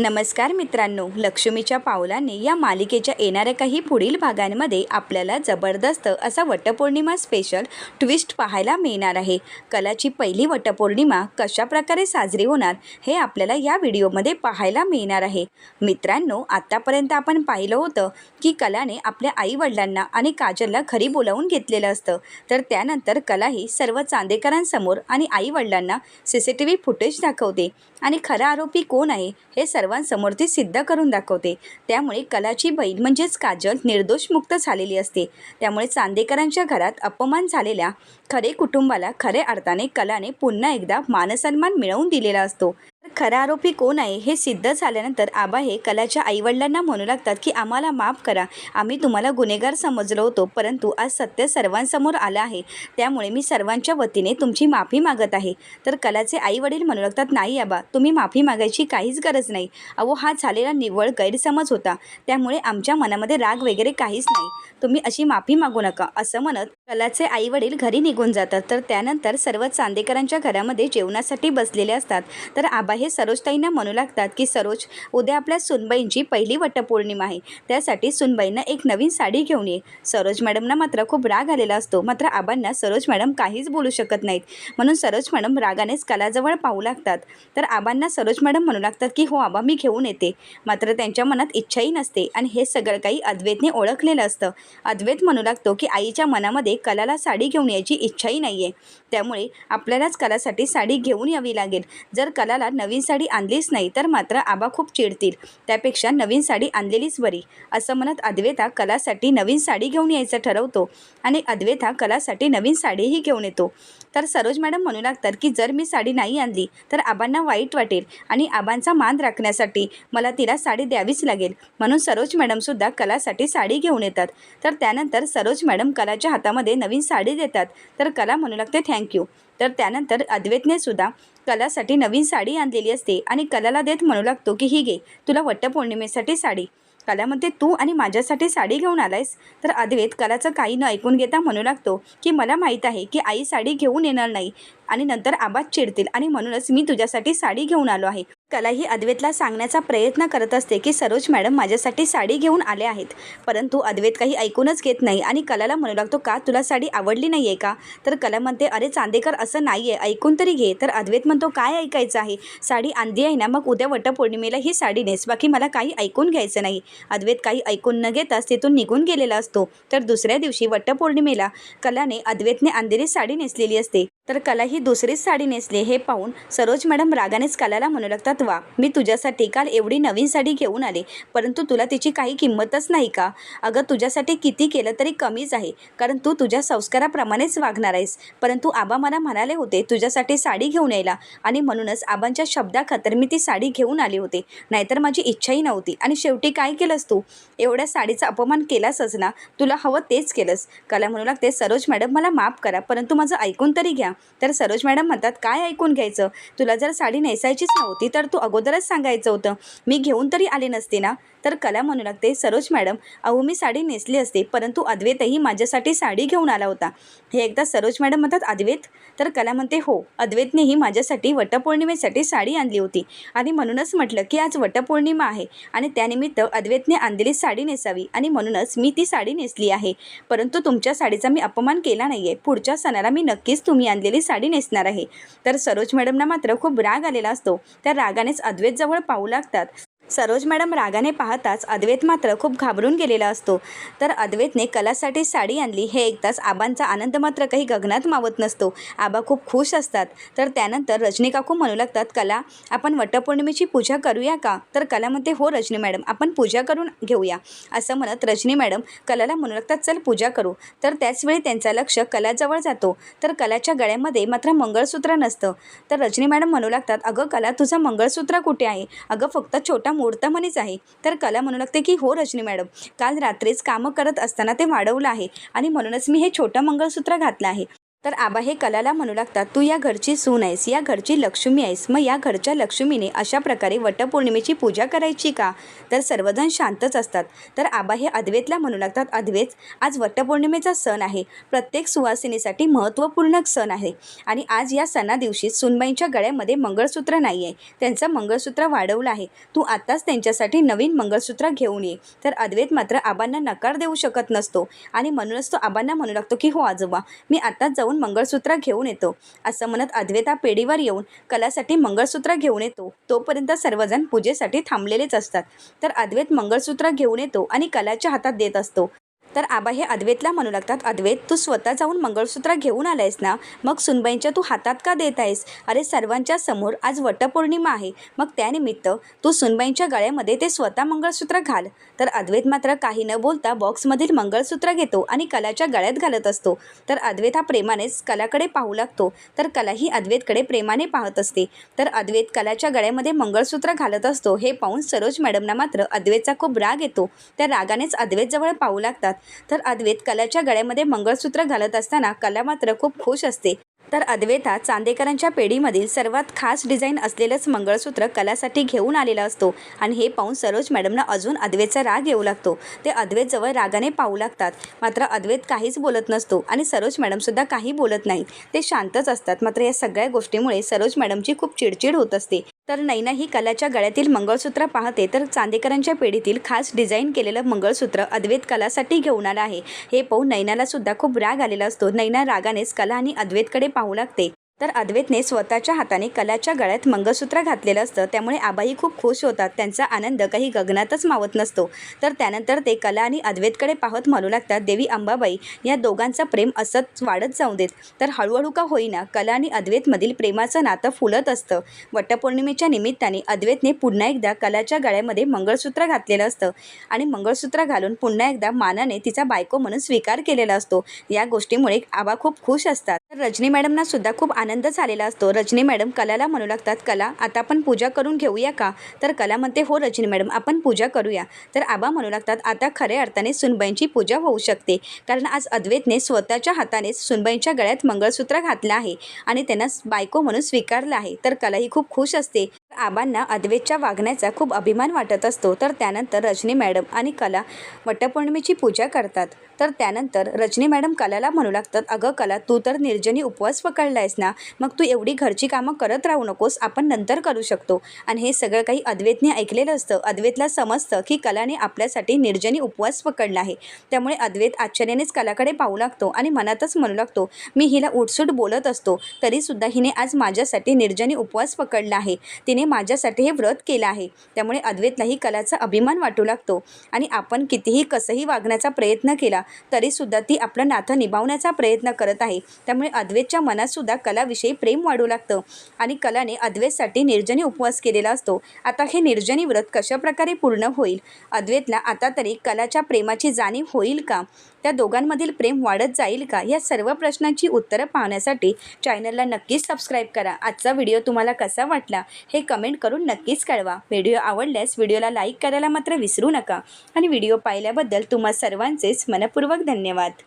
नमस्कार मित्रांनो लक्ष्मीच्या पावलाने या मालिकेच्या येणाऱ्या काही पुढील भागांमध्ये आपल्याला जबरदस्त असा वटपौर्णिमा स्पेशल ट्विस्ट पाहायला मिळणार आहे. कलाची पहिली वटपौर्णिमा कशा प्रकारे साजरी होणार हे आपल्याला या व्हिडिओमध्ये पाहायला मिळणार आहे. मित्रांनो आत्तापर्यंत आपण पाहिलं होतं की कलाने आपल्या आईवडिलांना आणि काजलला घरी बोलावून घेतलेलं असतं. तर त्यानंतर कला ही सर्व चांदेकरांसमोर आणि आईवडिलांना C C T V footage दाखवते. आणि खरा आरोपी कोण आहे हे सर्वांसमोर ती सिद्ध करून दाखवते. त्यामुळे कलाची बहीण म्हणजेच काजल निर्दोष मुक्त झालेली असते. त्यामुळे चांदेकरांच्या घरात अपमान झालेल्या खरे कुटुंबाला खऱ्या अर्थाने कलाने पुन्हा एकदा मानसन्मान मिळवून दिलेला असतो. खरा आरोपी कोण आहे हे सिद्ध झाल्यानंतर आबा हे कलाच्या आईवडिलांना म्हणू लागतात की आम्हाला माफ करा. आम्ही तुम्हाला गुन्हेगार समजलो होतो परंतु आज सत्य सर्वांसमोर आलं आहे. त्यामुळे मी सर्वांच्या वतीने तुमची माफी मागत आहे. तर कलाचे आईवडील म्हणू लागतात नाही आबा तुम्ही माफी मागायची काहीच गरज नाही. अहो हा झालेला निव्वळ गैरसमज होता. त्यामुळे आमच्या मनामध्ये राग वगैरे काहीच नाही. तुम्ही अशी माफी मागू नका. असं म्हणत कलाचे आईवडील घरी निघून जातात. तर त्यानंतर सर्व चांदेकरांच्या घरामध्ये जेवणासाठी बसलेले असतात. तर आबा हे सरोजताईंना म्हणू लागतात की सरोज उद्या आपल्या सुनबाईंची पहिली वटपौर्णिमा आहे. त्यासाठी सुनबाईंना एक नवीन साडी घेऊन ये. सरोज मॅडमना मात्र खूप राग आलेला असतो. मात्र आबांना सरोज मॅडम काहीच बोलू शकत नाहीत. म्हणून सरोज मॅडम रागानेच कलाजवळ पाहू लागतात. तर आबांना सरोज मॅडम म्हणू लागतात की हो आबा मी घेऊन येते. मात्र त्यांच्या मनात इच्छाही नसते. आणि हे सगळं काही अद्वैतने ओळखलेलं असतं. अद्वैत म्हणू लागतो की आईच्या मनामध्ये कलाला साडी घेऊन यायची इच्छाही नाही आहे त्यामुळे आपल्यालाच कलासाठी साडी घेऊन यावी लागेल. जर कलाला नवीन साडी आणलीच नाही तर मात्र आबा खूप चिडतील. त्यापेक्षा नवीन साडी आणलेलीच बरी. असं म्हणत अद्वेता कलासाठी नवीन साडी घेऊन यायचं ठरवतो आणि अद्वेता कलासाठी नवीन साडीही घेऊन येतो. तर सरोज मॅडम म्हणू लागतात की जर मी साडी नाही आणली तर आबांना वाईट वाटेल आणि आबांचा मान राखण्यासाठी मला तिला साडी द्यावीच लागेल. म्हणून सरोज मॅडमसुद्धा कलासाठी साडी घेऊन येतात. तर त्यानंतर सरोज मॅडम कलाच्या हातामध्ये नवीन साडी देतात. तर कला म्हणू लागते थँक्यू तर त्यानंतर अद्वैतने सुद्धा कलासाठी नवीन साडी आणलेली असते आणि कलाला देत म्हणू लागतो की ही घे तुला वट्टपौर्णिमेसाठी साडी. कला म्हणते तू आणि माझ्यासाठी साडी घेऊन आलायस. तर अद्वैत कलाचं काही न ऐकून घेता म्हणू लागतो की मला माहीत आहे की आई साडी घेऊन येणार नाही आणि नंतर आबाज चिडतील आणि म्हणूनच मी तुझ्यासाठी साडी घेऊन आलो आहे. कला ही अद्वैतला सांगण्याचा प्रयत्न करत असते की सरोज मॅडम माझ्यासाठी साडी घेऊन आले आहेत. परंतु अद्वैत काही ऐकूनच घेत नाही आणि कलाला म्हणू लागतो का तुला साडी आवडली नाही आहे का? तर कला म्हणते अरे चांदेकर असं नाही आहे ऐकून तरी घे. तर अद्वैत म्हणतो काय ऐकायचं आहे? साडी आणली आहे ना मग उद्या वटपौर्णिमेला ही साडी नेस. बाकी मला काही ऐकून घ्यायचं नाही. अद्वैत काही ऐकून न घेताच तिथून निघून गेलेला असतो. तर दुसऱ्या दिवशी वटपौर्णिमेला कलाने अद्वैतने अंधेरी साडी नेसलेली असते. तर कला ही दुसरीच साडी नेसली. हे पाहून सरोज मॅडम रागानेच कलाला म्हणू लागतात वा मी तुझ्यासाठी काल एवढी नवीन साडी घेऊन आले परंतु तुला तिची काही किंमतच नाही का? अगं तुझ्यासाठी किती केलं तरी कमीच आहे कारण तू तुझ्या संस्काराप्रमाणेच वागणार आहेस. परंतु आबा मला म्हणाले होते तुझ्यासाठी साडी घेऊन यायला. आणि म्हणूनच आबांच्या शब्दाखातर मी ती साडी घेऊन आले होते. नाहीतर माझी इच्छाही नव्हती. आणि शेवटी काय केलंस तू? एवढ्या साडीचा अपमान केलासच ना? तुला हवं तेच केलंस. कला म्हणू लागते सरोज मॅडम मला माफ करा परंतु माझं ऐकून तरी घ्या. तर सरोज मॅडम म्हणतात काय ऐकून घ्यायचं? तुला जर साडी नेसायचीच नव्हती तर तू अगोदरच सांगायचं होतं. मी घेऊन तरी आले नसते ना? तर कला म्हणू लागते सरोज मॅडम अहो मी साडी नेसली असते परंतु अद्वैतही माझ्यासाठी साडी घेऊन आला होता. हे एकदा सरोज मॅडम म्हणतात अद्वैत? तर कला म्हणते हो अद्वैतनेही माझ्यासाठी वटपौर्णिमेसाठी साडी आणली होती. आणि म्हणूनच म्हटलं की आज वटपौर्णिमा आहे आणि त्यानिमित्त अद्वैतने आणलेली साडी नेसावी. आणि म्हणूनच मी ती साडी नेसली आहे. परंतु तुमच्या साडीचा मी अपमान केला नाही आहे पुढच्या सणाला मी नक्कीच तुम्ही आणलेली साडी नेसणार आहे. तर सरोज मॅडमना मात्र खूप राग आलेला असतो. त्या रागानेच अद्वैतजवळ पाहू लागतात. सरोज मॅडम रागाने पाहताच अद्वैत मात्र खूप घाबरून गेलेला असतो. तर अद्वैतने कलासाठी साडी आणली. हे ऐकताच आबांचा आनंद मात्र काही गगनात मावत नसतो. आबा खूप खुश असतात. तर त्यानंतर रजनी काकू म्हणू लागतात कला आपण वटपौर्णिमेची पूजा करूया का? तर कला म्हणते हो रजनी मॅडम आपण पूजा करून घेऊया. असं म्हणत रजनी मॅडम कलाला म्हणू लागतात चल पूजा करू. तर त्याचवेळी त्यांचा लक्ष कलाजवळ जातो. तर कलाच्या गळ्यामध्ये मात्र मंगळसूत्र नसतं. तर रजनी मॅडम म्हणू लागतात अगं कला तुझं मंगळसूत्र कुठे आहे? अगं फक्त छोटा मुहूर्तमणीच आहे. तर कला म्हणू लागते की हो रजनी मॅडम काल रात्रीच कामं करत असताना ते वाढवलं आहे आणि म्हणूनच मी हे छोटं मंगळसूत्र घातलं आहे. तर आबा हे कलाला म्हणू लागतात तू या घरची सून आहेस या घरची लक्ष्मी आहेस मग या घरच्या लक्ष्मीने अशा प्रकारे वटपौर्णिमेची पूजा करायची का? तर सर्वजण शांतच असतात. तर आबा हे अद्वैतला म्हणू लागतात अद्वैत आज वटपौर्णिमेचा सण आहे. प्रत्येक सुवासिनीसाठी महत्त्वपूर्ण सण आहे. आणि आज या सणा दिवशी सुनबाईंच्या गळ्यामध्ये मंगळसूत्र नाही आहे त्यांचं मंगळसूत्र वाढवलं आहे. तू आत्ताच त्यांच्यासाठी नवीन मंगळसूत्र घेऊन ये. तर अद्वैत मात्र आबांना नकार देऊ शकत नसतो. आणि म्हणूनच तो आबांना म्हणू लागतो की हो आजोबा मी आत्ताच जाऊ जाऊन मंगळसूत्र घेऊन येतो. असं म्हणत अद्वैता पेढीवर येऊन कलासाठी मंगळसूत्र घेऊन येतो. तोपर्यंत सर्वजण पूजेसाठी थांबलेलेच असतात. तर अद्वैत मंगळसूत्र घेऊन येतो आणि कलाच्या हातात देत असतो. तर आबा हे अद्वैतला म्हणू लागतात अद्वैत तू स्वतः जाऊन मंगळसूत्र घेऊन आलायस ना? मग सुनबाईंच्या तू हातात का देत आहेस? अरे सर्वांच्या समोर आज वटपौर्णिमा आहे. मग त्यानिमित्त तू सुनबाईंच्या गळ्यामध्ये ते स्वतः मंगळसूत्र घाल. तर अद्वैत मात्र काही न बोलता बॉक्समधील मंगळसूत्र घेतो आणि कलाच्या गळ्यात घालत असतो. तर अद्वैत हा प्रेमानेच कलाकडे पाहू लागतो. तर कला ही अद्वैतकडे प्रेमाने पाहत असते. तर अद्वैत कलाच्या गळ्यामध्ये मंगळसूत्र घालत असतो. हे पाहून सरोज मॅडमना मात्र अद्वैतचा खूप राग येतो. त्या रागानेच अद्वैतजवळ पाहू लागतात. तर अद्वैत कलाच्या गळ्यामध्ये मंगळसूत्र घालत असताना कला मात्र खूप खुश असते. तर अद्वैता चांदेकरांच्या पेढीमधील सर्वात खास डिझाईन असलेलंच मंगळसूत्र कलासाठी घेऊन आलेला असतो आणि हे पाहून सरोज मॅडमना अजून अद्वैतचा राग येऊ लागतो. ते अद्वैतजवळ रागाने पाहू लागतात. मात्र अद्वैत काहीच बोलत नसतो आणि सरोज मॅडमसुद्धा काही बोलत नाहीत. ते शांतच असतात. मात्र या सगळ्या गोष्टीमुळे सरोज मॅडमची खूप चिडचिड होत असते. तर नैना ही कलाच्या गळ्यातील मंगळसूत्र पाहते तर चांदेकरांच्या पिढीतील खास डिझाईन केलेलं मंगळसूत्र अद्वैत कलासाठी घेऊन आलं आहे. हे पाहून नैनाला सुद्धा खूप राग आलेला असतो. नैना रागानेच कला आणि अद्वैतकडे पाहू लागते. तर अद्वैतने स्वतःच्या हाताने कलाच्या गळ्यात मंगळसूत्र घातलेलं असतं. त्यामुळे आबाही खूप खुश होतात. त्यांचा आनंद काही गगनातच मावत नसतो. तर त्यानंतर ते कला आणि अद्वैतकडे पाहत म्हणू लागतात देवी अंबाबाई या दोघांचं प्रेम असंच वाढत जाऊ देत. तर हळूहळू का होईना कला आणि अद्वैतमधील प्रेमाचं नातं फुलत असतं. वटपौर्णिमेच्या निमित्ताने अद्वैतने पुन्हा एकदा कलाच्या गळ्यामध्ये मंगळसूत्र घातलेलं असतं आणि मंगळसूत्र घालून पुन्हा एकदा मानाने तिचा बायको म्हणून स्वीकार केलेला असतो. या गोष्टीमुळे आबा खूप खुश असतात. तर रजनी मॅडमना सुद्धा खूप आनंद झालेला असतो. रजनी मॅडम कलाला म्हणू लागतात कला आता आपण पूजा करून घेऊया का? तर कला म्हणते हो रजनी मॅडम आपण पूजा करूया. तर आबा म्हणू लागतात आता खऱ्या अर्थाने सुनबाईंची पूजा होऊ शकते कारण आज अद्वैतने स्वतःच्या हाताने सुनबाईंच्या गळ्यात मंगळसूत्र घातलं आहे आणि त्यांना बायको म्हणून स्वीकारलं आहे. तर कला ही खूप खुश असते. आबांना अद्वैतच्या वागण्याचा खूप अभिमान वाटत असतो. तर त्यानंतर रजनी मॅडम आणि कला वटपौर्णिमेची पूजा करतात. तर त्यानंतर रजनी मॅडम कलाला म्हणू लागतात अगं कला तू तर निर्जनी उपवास पकडला आहेस ना मग तू एवढी घरची कामं करत राहू नकोस आपण नंतर करू शकतो. आणि हे सगळं काही अद्वैतने ऐकलेलं असतं. अद्वैतला समजतं की कलाने आपल्यासाठी निर्जनी उपवास पकडला आहे. त्यामुळे अद्वैत आश्चर्यानेच कलाकडे पाहू लागतो आणि मनातच म्हणू लागतो मी हिला उठसूट बोलत असतो तरीसुद्धा हिने आज माझ्यासाठी निर्जनी उपवास पकडला आहे. तिने माझ्यासाठी हे व्रत केलं आहे. त्यामुळे अद्वैतलाही कलाचा अभिमान वाटू लागतो. आणि आपण कितीही कसंही वागण्याचा प्रयत्न केला तरीसुद्धा ती आपलं नातं निभावण्याचा प्रयत्न करत आहे. त्यामुळे अद्वैतच्या मनातसुद्धा कलाविषयी प्रेम वाढू लागतं. आणि कलाने अद्वैतसाठी निर्जनी उपवास केलेला असतो. आता हे निर्जनी व्रत कशाप्रकारे पूर्ण होईल? अद्वैतला आता तरी कलाच्या प्रेमाची जाणीव होईल का? त्या दोघांमधील प्रेम वाढत जाईल का? या सर्व प्रश्नांची उत्तरं पाहण्यासाठी चॅनलला नक्कीच सबस्क्राईब करा. आजचा व्हिडिओ तुम्हाला कसा वाटला? हे कमेंट करून नक्कीच कळवा. व्हिडिओ आवडल्यास व्हिडिओला लाईक करायला मात्र विसरू नका. आणि व्हिडिओ पाहिल्याबद्दल तुम्हा सर्वांचेच मनपूर्वक धन्यवाद.